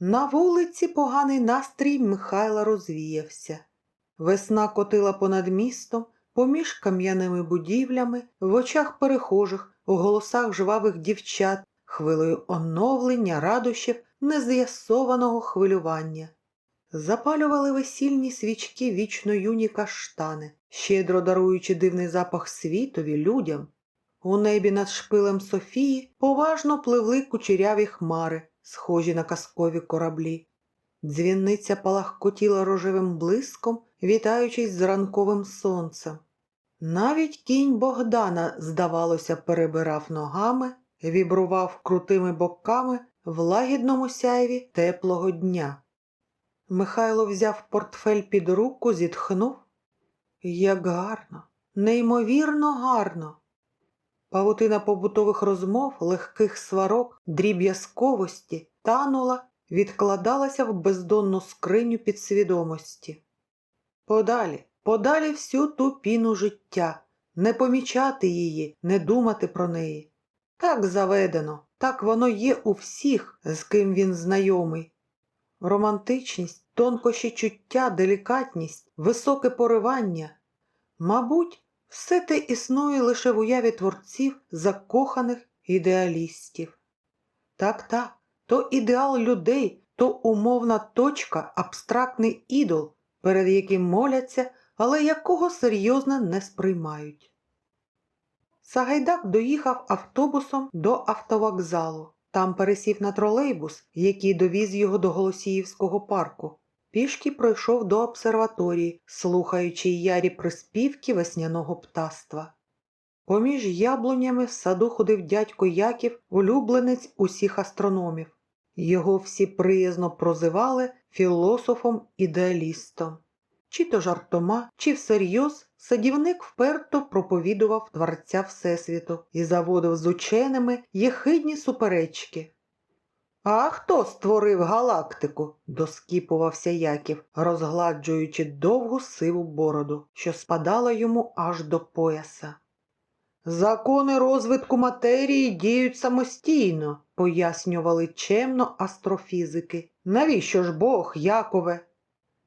На вулиці поганий настрій Михайла розвіявся. Весна котила понад містом, поміж кам'яними будівлями, в очах перехожих, у голосах жвавих дівчат, хвилею оновлення, радощів, нез'ясованого хвилювання. Запалювали весільні свічки вічно юні каштани, щедро даруючи дивний запах світові людям. У небі над шпилем Софії поважно пливли кучеряві хмари, схожі на казкові кораблі. Дзвінниця палахкотіла рожевим блиском, вітаючись з ранковим сонцем. Навіть кінь Богдана, здавалося, перебирав ногами, вібрував крутими боками в лагідному сяйві теплого дня. Михайло взяв портфель під руку, зітхнув. Як гарно, неймовірно гарно. Павутина побутових розмов, легких сварок, дріб'язковості танула, відкладалася в бездонну скриню підсвідомості. Подалі, подалі всю ту піну життя, не помічати її, не думати про неї. Так заведено, так воно є у всіх, з ким він знайомий. Романтичність, тонкощі чуття, делікатність, високе поривання. Мабуть, все те існує лише в уяві творців, закоханих ідеалістів. Так, так, то ідеал людей, то умовна точка, абстрактний ідол, перед яким моляться, але якого серйозно не сприймають. Сагайдак доїхав автобусом до автовокзалу. Там пересів на тролейбус, який довіз його до Голосіївського парку. Пішки пройшов до обсерваторії, слухаючи ярі приспівки весняного птаства. Поміж яблунями в саду ходив дядько Яків, улюбленець усіх астрономів. Його всі приязно прозивали філософом-ідеалістом. Чи то жартома, чи всерйоз садівник вперто проповідував Творця Всесвіту і заводив з ученими єхидні суперечки. А хто створив галактику? доскіпувався Яків, розгладжуючи довгу сиву бороду, що спадала йому аж до пояса. Закони розвитку матерії діють самостійно, пояснювали чемно астрофізики. Навіщо ж Бог, Якове?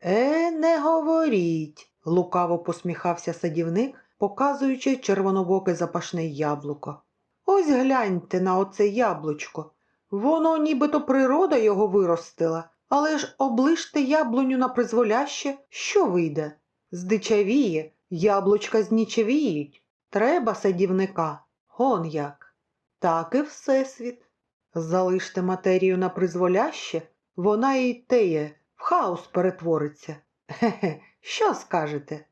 Е, не говоріть, лукаво посміхався садівник, показуючи червонобоке запашне яблуко. Ось гляньте на оце яблучко. Воно нібито природа його виростила, але ж оближте яблуню на призволяще, що вийде? Здичавіє, яблучка знічевіють. Треба садівника, гон як. Так і всесвіт. Залиште матерію на призволяще, вона і теє, в хаос перетвориться. Хе-хе, що скажете?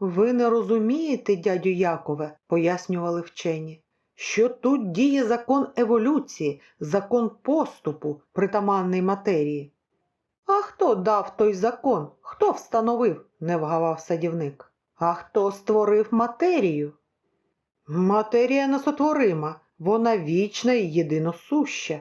Ви не розумієте, дядю Якове, пояснювали вчені, що тут діє закон еволюції, закон поступу притаманний матерії. А хто дав той закон? Хто встановив? не вгавав садівник. А хто створив матерію? Матерія несотворима, вона вічна і єдиносуща.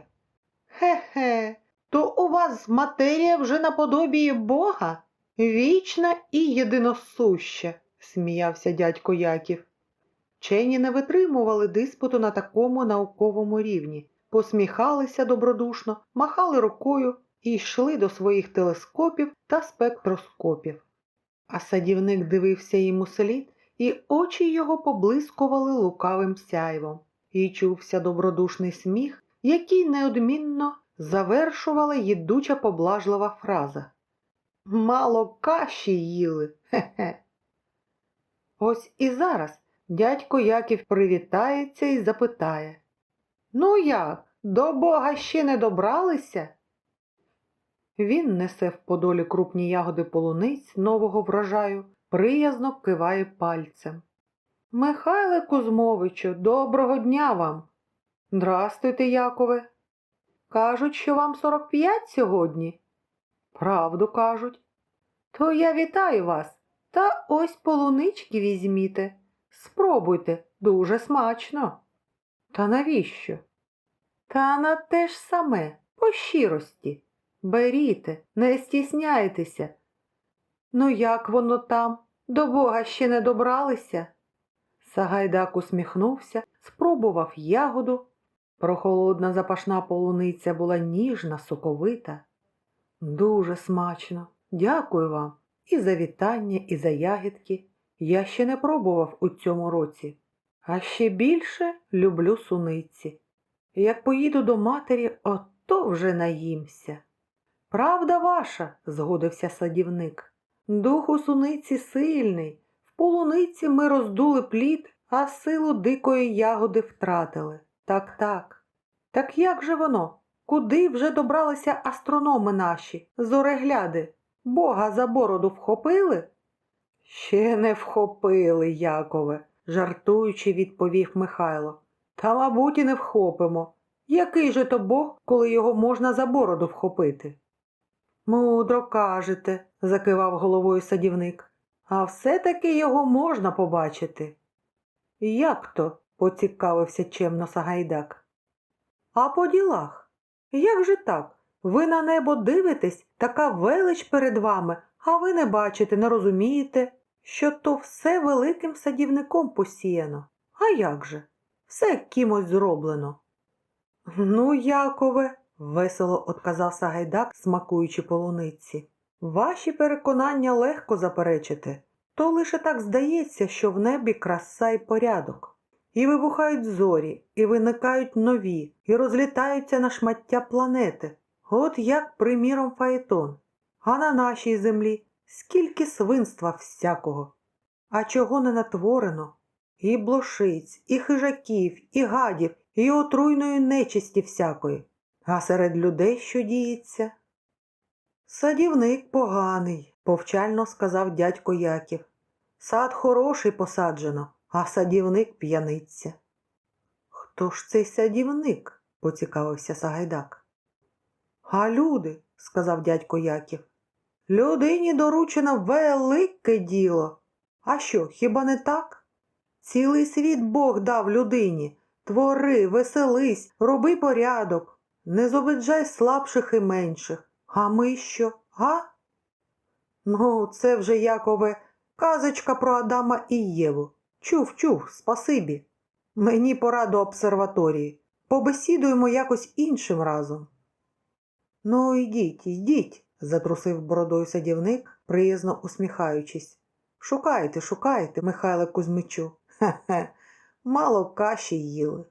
Хе-хе, то у вас матерія вже наподобіє Бога? Вічна і єдиносуща, сміявся дядько Яків. Вчені не витримували диспуту на такому науковому рівні, посміхалися добродушно, махали рукою і йшли до своїх телескопів та спектроскопів. А садівник дивився йому слід, і очі його поблискували лукавим сяйвом, і чувся добродушний сміх, який неодмінно завершувала їдуча поблажлива фраза. Мало каші їли, хе-хе. Ось і зараз дядько Яків привітається і запитає. Ну як, до Бога ще не добралися? Він несе в подолі крупні ягоди полуниць нового врожаю, приязно киває пальцем. Михайле Кузьмовичу, доброго дня вам. Здрастуйте, Якове. Кажуть, що вам сорок п'ять сьогодні. Правду кажуть. То я вітаю вас. Та ось полунички візьміте. Спробуйте, дуже смачно. Та навіщо? Та на те ж саме, по щирості. Беріте, не стісняйтеся. Ну, як воно там? До Бога ще не добралися? Сагайдак усміхнувся, спробував ягоду, Прохолодна запашна полуниця була ніжна, соковита. Дуже смачно. Дякую вам і за вітання, і за ягідки. Я ще не пробував у цьому році. А ще більше люблю суниці. Як поїду до матері, ото вже наїмся. Правда ваша, згодився садівник. Дух у суниці сильний. В полуниці ми роздули плід, а силу дикої ягоди втратили. Так, так. Так як же воно? Куди вже добралися астрономи наші, зорегляди? Бога за бороду вхопили? Ще не вхопили, Якове, жартуючи, відповів Михайло. Та, мабуть, і не вхопимо. Який же то Бог, коли його можна за бороду вхопити? Мудро кажете, закивав головою садівник, а все-таки його можна побачити. Як то? поцікавився чемно Сагайдак. А по ділах? Як же так? Ви на небо дивитесь, така велич перед вами, а ви не бачите, не розумієте, що то все великим садівником посіяно. А як же? Все кимось зроблено. Ну, Якове, весело отказав Сагайдак, смакуючи полуниці. Ваші переконання легко заперечити. То лише так здається, що в небі краса й порядок. І вибухають зорі, і виникають нові, і розлітаються на шмаття планети. От як, приміром, фаетон. А на нашій землі скільки свинства всякого. А чого не натворено? І блошиць, і хижаків, і гадів, і отруйної нечисті всякої. А серед людей що діється? Садівник поганий, повчально сказав дядько Яків. Сад хороший посаджено, а садівник п'яниця. Хто ж цей садівник? поцікавився Сагайдак. А люди, сказав дядько Яків. Людині доручено велике діло. А що, хіба не так? Цілий світ Бог дав людині. Твори, веселись, роби порядок, не зобиджай слабших і менших. А ми що, га? Ну, це вже Якове казочка про Адама і Єву. Чув, чув, спасибі. Мені пора до обсерваторії. Побесідуємо якось іншим разом. Ну, йдіть, йдіть, затрусив бородою садівник, приязно усміхаючись. Шукайте, шукайте, Михайле Кузьмичу. Хе-хе, мало каші їли.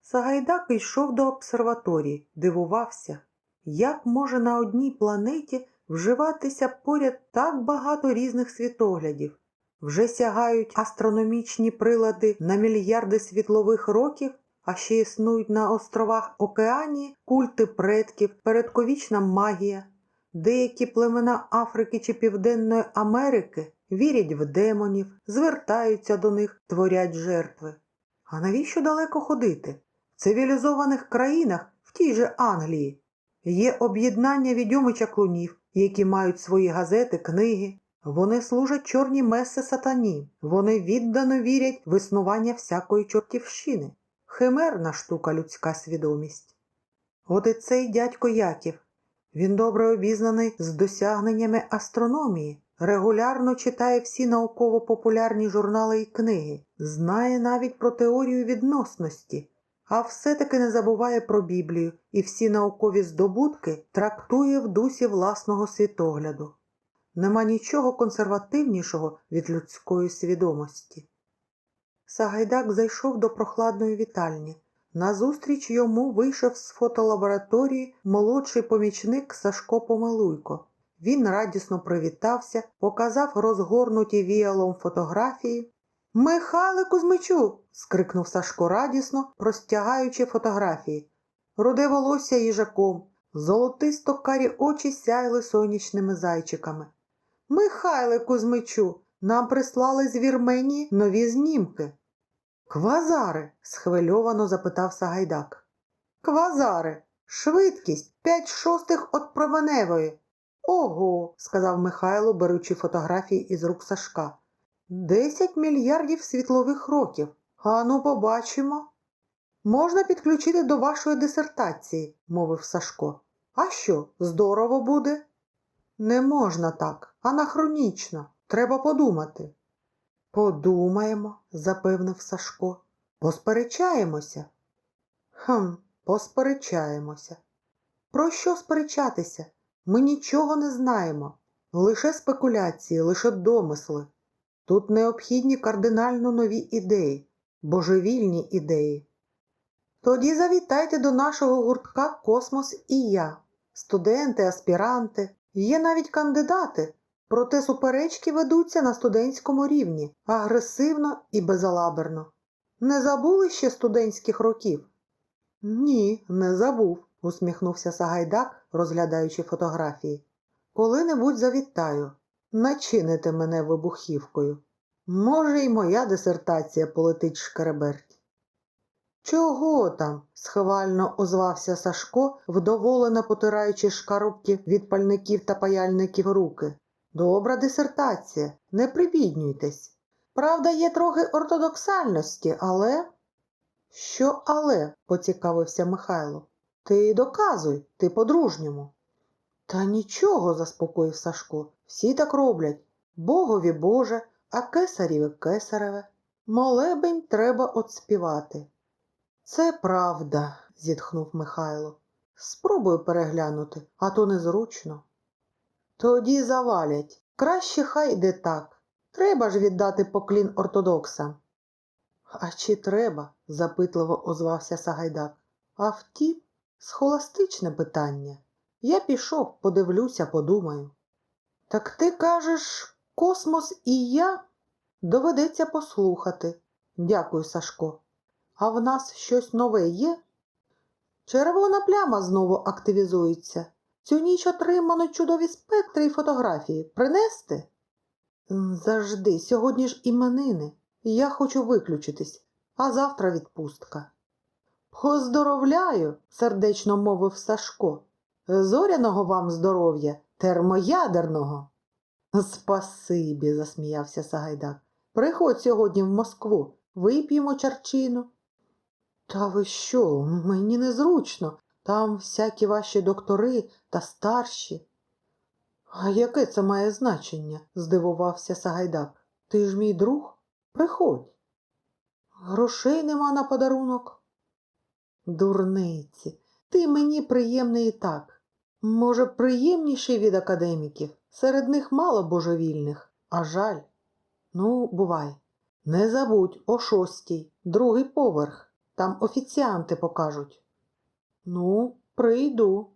Сагайдак йшов до обсерваторії, дивувався, як може на одній планеті вживатися поряд так багато різних світоглядів. Вже сягають астрономічні прилади на мільярди світлових років, а ще існують на островах Океанії культи предків, передковічна магія. Деякі племена Африки чи Південної Америки вірять в демонів, звертаються до них, творять жертви. А навіщо далеко ходити? В цивілізованих країнах, в тій же Англії, є об'єднання відьоми чаклунів, які мають свої газети, книги. Вони служать чорній меси сатані, вони віддано вірять в існування всякої чортівщини. Химерна штука людська свідомість. От і цей дядько Яків. Він добре обізнаний з досягненнями астрономії, регулярно читає всі науково-популярні журнали і книги, знає навіть про теорію відносності, а все-таки не забуває про Біблію і всі наукові здобутки трактує в дусі власного світогляду. Нема нічого консервативнішого від людської свідомості. Сагайдак зайшов до прохладної вітальні. Назустріч йому вийшов з фотолабораторії молодший помічник Сашко Помилуйко. Він радісно привітався, показав розгорнуті віялом фотографії. Михайле Кузьмичу. скрикнув Сашко радісно, простягаючи фотографії. Руде волосся їжаком, золотисто карі очі сяйли сонячними зайчиками. Михайле Кузьмичу, нам прислали з Вірменії нові знімки. Квазари? схвильовано запитав Сагайдак. Квазари, швидкість п'ять шостих от променевої. Ого, сказав Михайло, беручи фотографії із рук Сашка. Десять мільярдів світлових років. Ану, побачимо. Можна підключити до вашої дисертації, мовив Сашко. А що, здорово буде? Не можна так, анахронічно. Треба подумати. Подумаємо, запевнив Сашко. Посперечаємося. Хм, посперечаємося. Про що сперечатися? Ми нічого не знаємо. Лише спекуляції, лише домисли. Тут необхідні кардинально нові ідеї, божевільні ідеї. Тоді завітайте до нашого гуртка Космос і я. Студенти, аспіранти, є навіть кандидати. Проте суперечки ведуться на студентському рівні, агресивно і безалаберно. Не забули ще студентських років? Ні, не забув, усміхнувся Сагайдак, розглядаючи фотографії. Коли-небудь завітаю, начините мене вибухівкою. Може, й моя дисертація полетить шкереберть. Чого там? схвально озвався Сашко, вдоволено потираючи шкарубки від пальників та паяльників руки. Добра дисертація, не прибіднюйтесь. Правда, є трохи ортодоксальності, але. Що але? поцікавився Михайло. Ти доказуй, ти по-дружньому. Та нічого, заспокоїв Сашко. Всі так роблять. Богові Боже, а кесаріве кесареве. Молебень треба отспівати. Це правда, зітхнув Михайло. Спробую переглянути, а то незручно. Тоді завалять. Краще хай йде так. Треба ж віддати поклін ортодоксам. А чи треба? запитливо озвався Сагайдак. А втім, схоластичне питання. Я пішов, подивлюся, подумаю. Так ти кажеш, космос і я? Доведеться послухати. Дякую, Сашко. А в нас щось нове є? Червона пляма знову активізується. Цю ніч отримано чудові спектри і фотографії. Принести? Завжди, сьогодні ж іменини. Я хочу виключитись, а завтра відпустка. Поздоровляю, сердечно мовив Сашко. Зоряного вам здоров'я, термоядерного. Спасибі, засміявся Сагайдак. Приходь сьогодні в Москву, вип'ємо чарчину. Та ви що, мені незручно. Там всякі ваші доктори та старші. А яке це має значення? здивувався Сагайдак. Ти ж мій друг? Приходь. Грошей нема на подарунок. Дурниці, ти мені приємний і так. Може, приємніший від академіків. Серед них мало божевільних, а жаль. Ну, бувай. Не забудь о шостій, другий поверх. Там офіціанти покажуть. Ну, прийду.